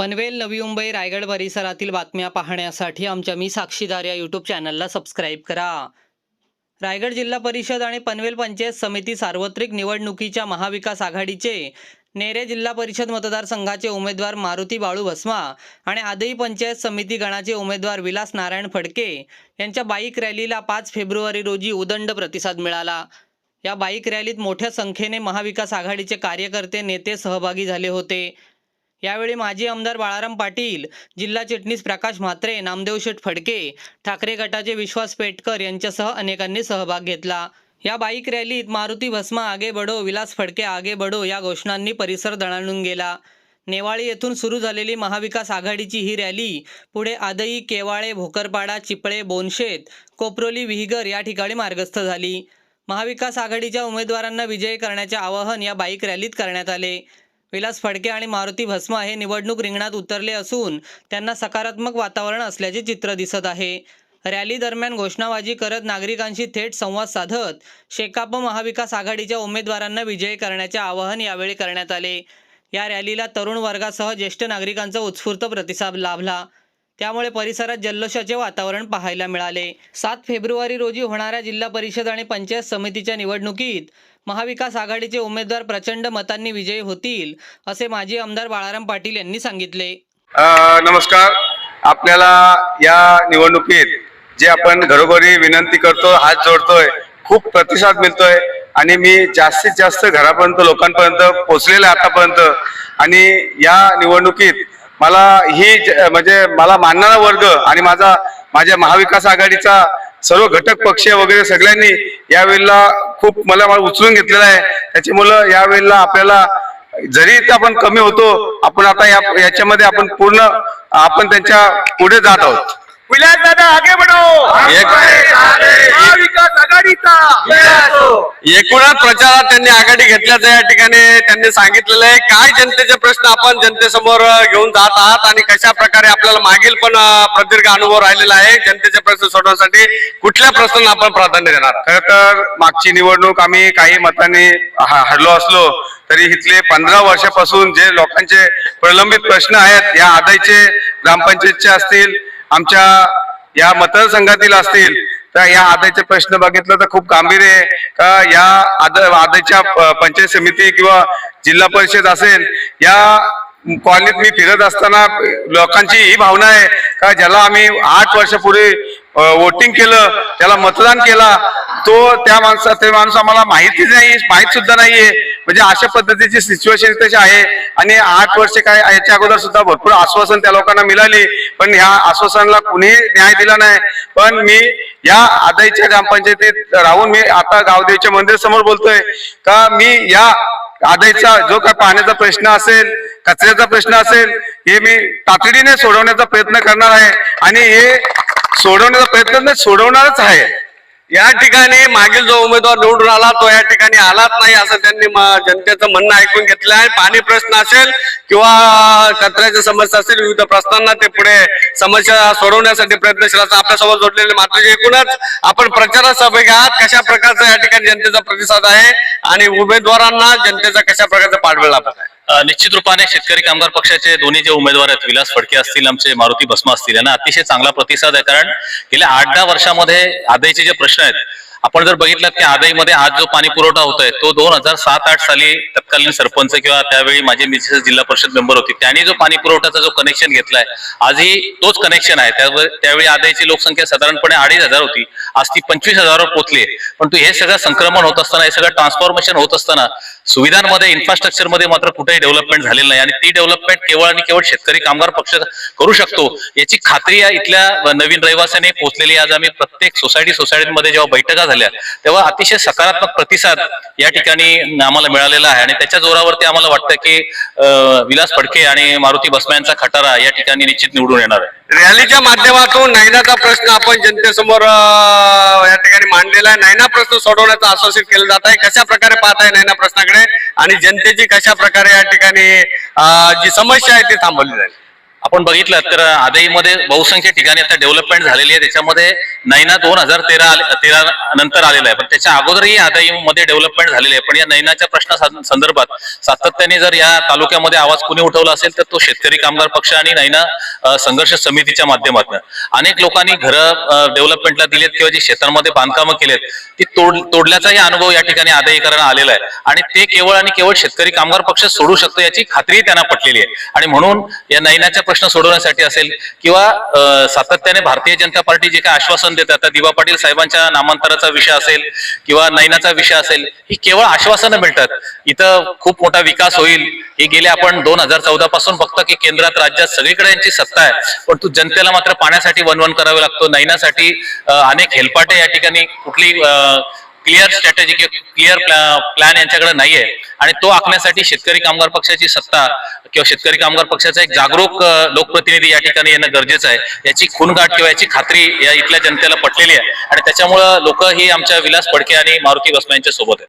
पनवेल नवी मुंबई रायगड परिसरातील बातम्या पाहण्यासाठी आमच्या मी साक्षीदार या यूट्यूब चॅनलला सबस्क्राईब करा. रायगड जिल्हा परिषद आणि पनवेल पंचायत समिती सार्वत्रिक निवडणुकीच्या महाविकास आघाडीचे नेरे जिल्हा परिषद मतदारसंघाचे उमेदवार मारुती बाळू भस्मा आणि आदई पंचायत समिती गणाचे उमेदवार विलास नारायण फडके यांच्या बाईक रॅलीला पाच फेब्रुवारी रोजी उदंड प्रतिसाद मिळाला. या बाईक रॅलीत मोठ्या संख्येने महाविकास आघाडीचे कार्यकर्ते नेते सहभागी झाले होते. यावेळी माजी आमदार बाळाराम पाटील जिल्हा चिटणीस प्रकाश म्हात्रे नामदेव शेठ फडके ठाकरे गटाचे विश्वास पेटकर यांच्यासह अनेकांनी सहभाग घेतला. या बाईक रॅलीत मारुती भस्मा आगे बडो विलास फडके आगे बडो या घोषणांनी परिसर दणाणून गेला. नेवाळी येथून सुरू झालेली महाविकास आघाडीची ही रॅली पुढे आदई केवाळे भोकरपाडा चिपळे बोनशेत कोपरोली विहिगर या ठिकाणी मार्गस्थ झाली. महाविकास आघाडीच्या उमेदवारांना विजयी करण्याचे आवाहन या बाईक रॅलीत करण्यात आले. विलास फडके आणि मारुती भस्मा हे निवडणूक रिंगणात उतरले असून त्यांना सकारात्मक वातावरण असल्याचे चित्र दिसत आहे. रॅली दरम्यान घोषणाबाजी करत नागरिकांशी थेट संवाद साधत शेकाप महाविकास आघाडीच्या उमेदवारांना विजयी करण्याचे आवाहन यावेळी करण्यात आले. या रॅलीला तरुण वर्गासह ज्येष्ठ नागरिकांचा उत्स्फूर्त प्रतिसाद लाभला. त्यामुळे परिसरात जल्लोषाचे वातावरण पाहायला मिळाले. सात फेब्रुवारी रोजी होणाऱ्या जिल्हा परिषद आणि पंचायत समितीच्या निवडणुकीत महाविकास आघाडीचे उमेदवार प्रचंड मतांनी विजयी होतील असे माजी आमदार बाळाराम पाटील यांनी सांगितले. नमस्कार. आपल्याला या निवडणुकीत जे आपण घरोघरी विनंती करतो हात जोडतोय खूप प्रतिसाद मिळतोय आणि मी जास्तीत जास्त घरापर्यंत लोकांपर्यंत पोहोचलेलं आतापर्यंत. आणि या निवडणुकीत मला ही म्हणजे मला मानणारा वर्ग आणि माझा माझ्या महाविकास आघाडीचा सर्व घटक पक्ष वगैरे सगळ्यांनी यावेळेला खूप मला मला उचलून घेतलेला आहे. त्याच्यामुळं यावेळेला आपल्याला जरी इथे आपण कमी होतो आपण आता याच्यामध्ये आपण पूर्ण आपण त्यांच्या पुढे जात आहोत. विलास दादा आगे बढ़ो. एक- महाविकास आघाडीचा. एकूणच प्रचारात त्यांनी आघाडी घेतल्याचं या ठिकाणी त्यांनी सांगितलेलं आहे. काय जनतेचे प्रश्न आपण जनतेसमोर घेऊन जात आहात आणि कशा प्रकारे आपल्याला मागील पण प्रदीर्घ अनुभव राहिलेला आहे? जनतेचे प्रश्न सोडवण्यासाठी कुठल्या प्रश्नांना आपण प्राधान्य देणार? खर तर मागची निवडणूक आम्ही काही मतांनी हरलो असलो तरी इथले पंधरा वर्षापासून जे लोकांचे प्रलंबित प्रश्न आहेत या आदायचे ग्रामपंचायतचे असतील आमच्या या मतदारसंघातील असतील तर या आदायचे प्रश्न बघितलं तर खूप गांभीर्य आहे. का या आद आदायच्या पंचायत समिती किंवा जिल्हा परिषद असेल या कॉलनीत मी फिरत असताना लोकांची ही भावना आहे. का ज्याला आम्ही आठ वर्षापूर्वी वोटिंग केलं त्याला मतदान केला तो त्या माणसा ते माणूस आम्हाला माहितीच नाही माहीत सुद्धा नाहीये. म्हणजे अशा पद्धतीची सिच्युएशन तशी आहे. आणि आठ वर्ष काय याच्या अगोदर सुद्धा भरपूर आश्वासन त्या लोकांना मिळाली. पण ह्या आश्वासनाला कुणीही न्याय दिला नाही. पण मी या आदाईच्या ग्रामपंचायतीत राहून मी आता गावदेवीच्या मंदिर समोर बोलतोय. का मी या आदाईचा जो काय पाण्याचा प्रश्न असेल कचऱ्याचा प्रश्न असेल हे मी तातडीने सोडवण्याचा प्रयत्न करणार आहे. आणि हे सोडवण्याचा प्रयत्न सोडवणारच आहे. या ठिकाणी मागील जो उमेदवार निवडून आला तो या ठिकाणी आलाच नाही असं त्यांनी जनतेचं म्हणणं ऐकून घेतलं आहे. पाणी प्रश्न असेल किंवा कचऱ्याची समस्या असेल विविध प्रश्नांना ते पुढे समस्या सोडवण्यासाठी प्रयत्नशील असं आपल्यासोबत जोडलेले मात्र एकूणच. आपण प्रचारात सहभागी आहात. कशा प्रकारचा या ठिकाणी जनतेचा प्रतिसाद आहे आणि उमेदवारांना जनतेचा कशा प्रकारचा पाठबळ लाभत आहे? निश्चित रूपाने शेतकरी कामगार पक्षाचे दोन्ही जे उमेदवार आहेत विलास फडके असतील आमचे मारुती भस्मा असतील यांना अतिशय चांगला प्रतिसाद आहे कारण गेल्या आठ दहा वर्षामध्ये आदायचे जे प्रश्न आहेत आपण जर बघितलं की आदाईमध्ये आज जो पाणी पुरवठा होतोय तो दोन हजार सात आठ साली तत्कालीन सरपंच किंवा त्यावेळी माझे मिसेस जिल्हा परिषद मेंबर होती त्यांनी जो पाणी पुरवठ्याचा जो कनेक्शन घेतलाय आजही तोच कनेक्शन आहे त्यावर त्यावेळी आदायची लोकसंख्या साधारणपणे अडीच हजार होती आज ती पंचवीस हजारावर पोहोचली आहे. परंतु हे सगळं संक्रमण होत असताना हे सगळं ट्रान्सफॉर्मेशन होत असताना सुविधांमध्ये इन्फ्रास्ट्रक्चरमध्ये मात्र कुठेही डेव्हलपमेंट झालेलं नाही. आणि ती डेव्हलपमेंट केवळ आणि केवळ शेतकरी कामगार पक्ष करू शकतो याची खात्री या इथल्या नवीन रहिवाशाने पोहोचलेली आज आम्ही प्रत्येक सोसायटी सोसायटीमध्ये जेव्हा बैठका झाल्या तेव्हा अतिशय सकारात्मक प्रतिसाद या ठिकाणी आम्हाला मिळालेला आहे. आणि त्याच्या जोरावरती आम्हाला वाटतं की विलास फडके आणि मारुती भस्मा यांचा खटारा या ठिकाणी निश्चित निवडून येणार आहे. रॅलीच्या माध्यमातून नैनाचा प्रश्न आपण जनतेसमोर या ठिकाणी मांडलेला आहे. नैना प्रश्न सोडवण्याचं आश्वासित केलं जात आहे. कशा प्रकारे पाहत आहे नैना प्रश्नाकडे? आणि जनतेची कशा प्रकारे या ठिकाणी जी समस्या आहे ती थांबवली जाईल. आपण बघितलं तर आदईमध्ये बहुसंख्य ठिकाणी आता डेव्हलपमेंट झालेली आहे. त्याच्यामध्ये नैना दोन हजार तेरा तेरा नंतर आलेला आहे. पण त्याच्या अगोदरही आदईमध्ये डेव्हलपमेंट झालेली आहे. पण या नैनाच्या प्रश्ना संदर्भात सातत्याने जर या तालुक्यामध्ये आवाज कुणी उठवला असेल तर तो शेतकरी कामगार पक्ष आणि नैना संघर्ष समितीच्या माध्यमातून. अनेक लोकांनी घरं डेव्हलपमेंटला दिलेत किंवा जी शेतांमध्ये बांधकामं केलेत ती तोड तोडल्याचाही अनुभव या ठिकाणी आदायीकरण आलेला आहे. आणि ते केवळ आणि केवळ शेतकरी कामगार पक्ष सोडू शकतो याची खात्रीही त्यांना पटलेली आहे. आणि म्हणून या नैनाच्या प्रश्न सोडवण्यासाठी असेल किंवा सातत्याने भारतीय जनता पार्टी जे काय आश्वासन देतात आता दिवा पाटील साहेबांच्या नामांतराचा विषय असेल किंवा नैनाचा विषय असेल ही केवळ आश्वासनं मिळतात. इथं खूप मोठा विकास होईल. हे गेले आपण दोन हजार चौदा पासून बघतो की केंद्रात राज्यात सगळीकडे यांची सत्ता आहे. पण तू जनतेला मात्र पाण्यासाठी वनवन करावे लागतो. नैनासाठी अनेक हेलपाटे या ठिकाणी कुठली क्लिअर स्ट्रॅटेजी किंवा क्लिअर प्लॅन यांच्याकडे नाहीये. आणि तो आखण्यासाठी शेतकरी कामगार पक्षाची सत्ता किंवा शेतकरी कामगार पक्षाचा एक जागरूक लोकप्रतिनिधी या ठिकाणी येणं गरजेचं आहे. याची खूनगाठ किंवा याची खात्री या इथल्या जनतेला पटलेली आहे. आणि त्याच्यामुळं लोक ही आमच्या विलास फडके आणि मारुती बसमा यांच्या सोबत आहेत.